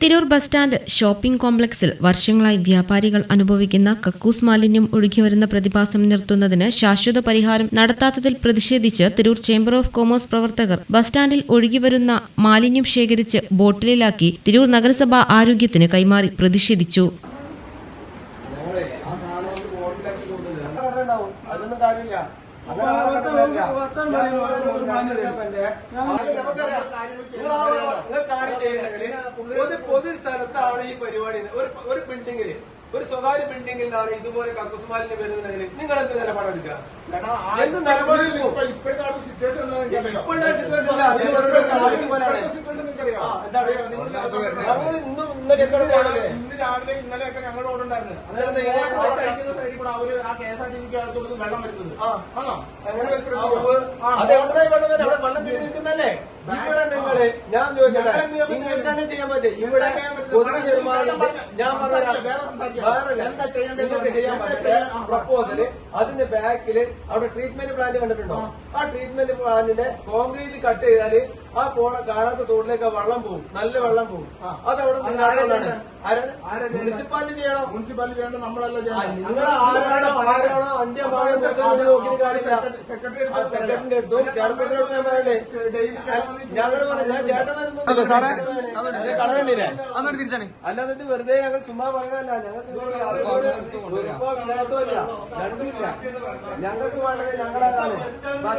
Tirur bus stand shopping കോംപ്ലക്സിൽ വർഷങ്ങളായി വ്യാപാരികൾ അനുഭവിക്കുന്ന കക്കൂസ് മാലിന്യം ഒഴുകിവരുന്ന പ്രതിഭാസം നിർത്തുന്നതിന് ശാശ്വത പരിഹാരം നടത്താത്തതിൽ പ്രതിഷേധിച്ച് തിരൂർ ചേംബർ ഓഫ് കോമേഴ്സ് പ്രവർത്തകർ ബസ് സ്റ്റാൻഡിൽ ഒഴുകിവരുന്ന മാലിന്യം ശേഖരിച്ച് ബോട്ടിലിലാക്കി തിരൂർ നഗരസഭ ആരോഗ്യത്തിന് കൈമാറി പ്രതിഷേധിച്ചു പറഞ്ഞിട്ടുണ്ടാവും. അതൊന്നും കാര്യമില്ല അങ്ങനെ ആളെ കണ്ടതല്ല. ഞാൻ ഇവിടെ ഒരു മാന്യസഭന്റെ ആളെ നമുക്കറിയാം. നിങ്ങൾ കാര്യം ചെയ്യണമെങ്കിൽ പൊതു സ്ഥലത്ത് അവിടെ ഈ പരിപാടി. ഒരു ബിൽഡിങ്ങിൽ ഒരു സ്വകാര്യ ബിൽഡിംഗിലാണ് ഇതുപോലെ കക്കൂസുമാലിന് വരുന്നുണ്ടെങ്കിൽ നിങ്ങൾ എന്ത് നിലപാടെടുക്കുക സിറ്റുവേഷൻ ഇന്നും ഞങ്ങളുടെ അതെ അവിടെ വെള്ളം അവിടെ നിൽക്കുന്നല്ലേ ഇവിടെ നിങ്ങൾ ഞാൻ ചോദിക്കട്ടെ? നിങ്ങൾ നിങ്ങൾക്ക് തന്നെ ചെയ്യാൻ പറ്റും. ഇവിടെ തീരുമാനം ഞാൻ പറഞ്ഞുതരാം വേറെ? നിങ്ങൾക്ക് ചെയ്യാൻ പ്രപ്പോസൽ അതിന്റെ ബാക്കിൽ അവിടെ ട്രീറ്റ്മെന്റ് പ്ലാന്റ് കണ്ടിട്ടുണ്ടോ? ആ. ട്രീറ്റ്മെന്റ് പ്ലാന്റിന്റെ കോൺക്രീറ്റ് കട്ട് ചെയ്താൽ ആ പോണ കാലത്ത് തോട്ടിലേക്ക് ആ വെള്ളം പോകും. നല്ല വെള്ളം പോകും. അതവിടെ അത് അവിടെ അത് നിന്നാണ് മുനിസിപ്പാലിറ്റി ചെയ്യണം. മുനിസിപ്പാലിറ്റി ചെയ്യേണ്ട നമ്മളല്ല ചെയ്യണം നിങ്ങൾ ആരാണോ ആരാണോ അന്ത്യ ഭാഗം നോക്കിയിട്ട് കാര്യമില്ല സെക്രട്ടറി ആ സെക്രട്ടറിന്റെ അടുത്തും ചെയർപേഴ്സണോട് ഞാൻ പറയണ്ടേ ഞങ്ങൾ പറഞ്ഞു ഞാൻ ചേട്ടൻ കളയണ്ടില്ലേ അല്ലാതെ ഇത് വെറുതെ ഞങ്ങൾ ചുമ്മാ പറയണല്ല ഞങ്ങൾക്ക്. രണ്ടുമില്ല. ഞങ്ങൾക്ക് വേണ്ടത് ഞങ്ങളെ ബസ്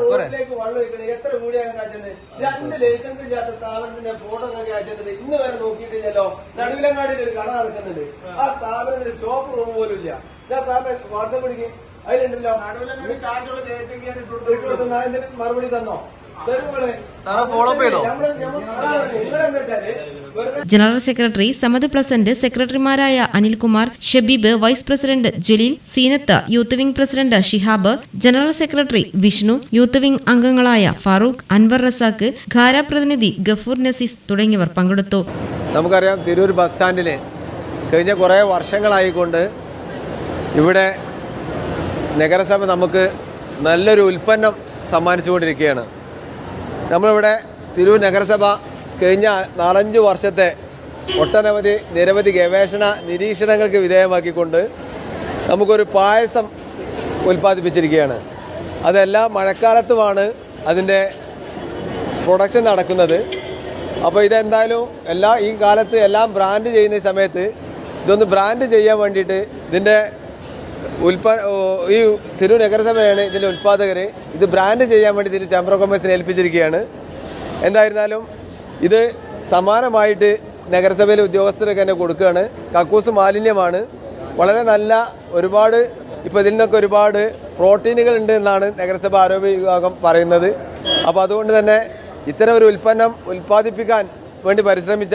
റോഡിലേക്ക് വെള്ളം ഒഴിക്കണേ എത്ര കൂടിയാണ് കാറ്റുന്നത് രണ്ട് ലൈസൻസ് ഇല്ലാത്ത സ്ഥാപനത്തിന്റെ ഫോട്ടോ ഒക്കെ അയച്ചത് ഇന്ന് വരെ നോക്കിയിട്ടില്ലല്ലോ. നടുവിലങ്ങാടിയിൽ ഒരു കട നടക്കുന്നുണ്ട്. ആ സ്ഥാപനത്തിന്റെ ഷോപ്പ് റൂം പോലും ഇല്ല. ഞാൻ സാറിന് വാട്സപ്പ് പിടിക്കും. അതിലുണ്ടല്ലോ എന്തെങ്കിലും മറുപടി തന്നോ? സാറ് up ചെയ്തോ? നിങ്ങളെന്താ വെച്ചാൽ ജനറൽ സെക്രട്ടറി സമദ് പ്ലസന്റ് സെക്രട്ടറിമാരായ Anilkumar Shabeeb vice president Jaleel Seenath youth wing president Shihab general secretary Vishnu youth wing അംഗങ്ങളായ ഫാറൂഖ് അൻവർ റസാഖ് ഖാര പ്രതിനിധി ഗഫൂർ നസീസ് തുടങ്ങിയവർ പങ്കെടുത്തു. നമുക്കറിയാം തിരൂർ ബസ് സ്റ്റാൻഡിലെ കഴിഞ്ഞ കുറേ വർഷങ്ങളായിക്കൊണ്ട് ഇവിടെ നഗരസഭ നമുക്ക് നല്ലൊരു ഉൽപ്പന്നം സമ്മാനിച്ചുകൊണ്ടിരിക്കുകയാണ്. നമ്മളിവിടെ തിരൂർ നഗരസഭ കഴിഞ്ഞ നാലഞ്ച് വർഷത്തെ ഒട്ടനവധി നിരവധി ഗവേഷണ നിരീക്ഷണങ്ങൾക്ക് വിധേയമാക്കിക്കൊണ്ട് നമുക്കൊരു പായസം ഉൽപ്പാദിപ്പിച്ചിരിക്കുകയാണ്. അതെല്ലാ മഴക്കാലത്തുമാണ് അതിന്റെ പ്രൊഡക്ഷൻ നടക്കുന്നത്. അപ്പോൾ ഇതെന്തായാലും എല്ലാ ഈ കാലത്ത് എല്ലാം ബ്രാൻഡ് ചെയ്യുന്ന സമയത്ത് ഇതൊന്ന് ബ്രാൻഡ് ചെയ്യാൻ വേണ്ടിയിട്ട് ഇതിന്റെ ഉൽപാ ഈ തിരു നഗരസഭയാണ് ഇതിന്റെ ഉൽപ്പാദകർ ഇത് ബ്രാൻഡ് ചെയ്യാൻ വേണ്ടി തിരു ഓഫ് കൊമേഴ്സിനെ ഏൽപ്പിച്ചിരിക്കുകയാണ്. എന്തായിരുന്നാലും ഇത് സമാനമായിട്ട് നഗരസഭയിലെ ഉദ്യോഗസ്ഥരൊക്കെ തന്നെ കൊടുക്കുകയാണ്. കക്കൂസ് മാലിന്യമാണ്. വളരെ നല്ല ഒരുപാട് ഇപ്പോൾ ഇതിൽ നിന്നൊക്കെ ഒരുപാട് പ്രോട്ടീനുകൾ ഉണ്ട് എന്നാണ് നഗരസഭ ആരോഗ്യ വിഭാഗം പറയുന്നത്. അപ്പോൾ അതുകൊണ്ട് തന്നെ ഇത്തരം ഒരു ഉൽപ്പന്നം ഉൽപ്പാദിപ്പിക്കാൻ വേണ്ടി പരിശ്രമിച്ച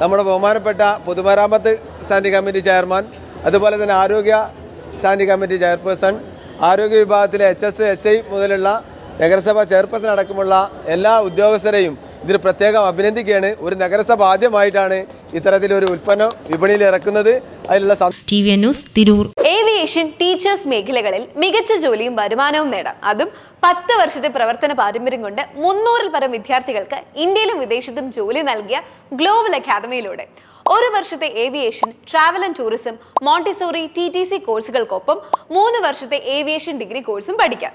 നമ്മുടെ ബഹുമാനപ്പെട്ട പൊതുമരാമത്ത് സ്റ്റാൻഡിംഗ് കമ്മിറ്റി ചെയർമാൻ അതുപോലെ തന്നെ ആരോഗ്യ സ്റ്റാൻഡിംഗ് കമ്മിറ്റി ചെയർപേഴ്സൺ ആരോഗ്യ വിഭാഗത്തിലെ എച്ച് എസ് എച്ച് ഐ മുതലുള്ള നഗരസഭ ചെയർപേഴ്സൺ അടക്കമുള്ള എല്ലാ ഉദ്യോഗസ്ഥരെയും ഇതിന് പ്രത്യേകം അഭിനന്ദിക്കുകയാണ്. ഒരു നഗരസഭ ആദ്യമായിട്ടാണ് ഇത്തരത്തിലൊരു ഉൽപ്പന്നം വിപണിയിൽ ഇറക്കുന്നത്. അതിലുള്ള T V news Tirur. Aviation teachers മേഖലകളിൽ മികച്ച ജോലിയും വരുമാനവും നേടാം. അതും പത്ത് വർഷത്തെ പ്രവർത്തന പാരമ്പര്യം കൊണ്ട് മുന്നൂറിൽ പരം വിദ്യാർത്ഥികൾക്ക് ഇന്ത്യയിലും വിദേശത്തും ജോലി നൽകിയ ഗ്ലോബൽ അക്കാദമിയിലൂടെ. ഒരു വർഷത്തെ aviation travel and tourism Montessori T T C കോഴ്സുകൾക്കൊപ്പം മൂന്ന് വർഷത്തെ ഏവിയേഷൻ ഡിഗ്രി കോഴ്സും പഠിക്കാം.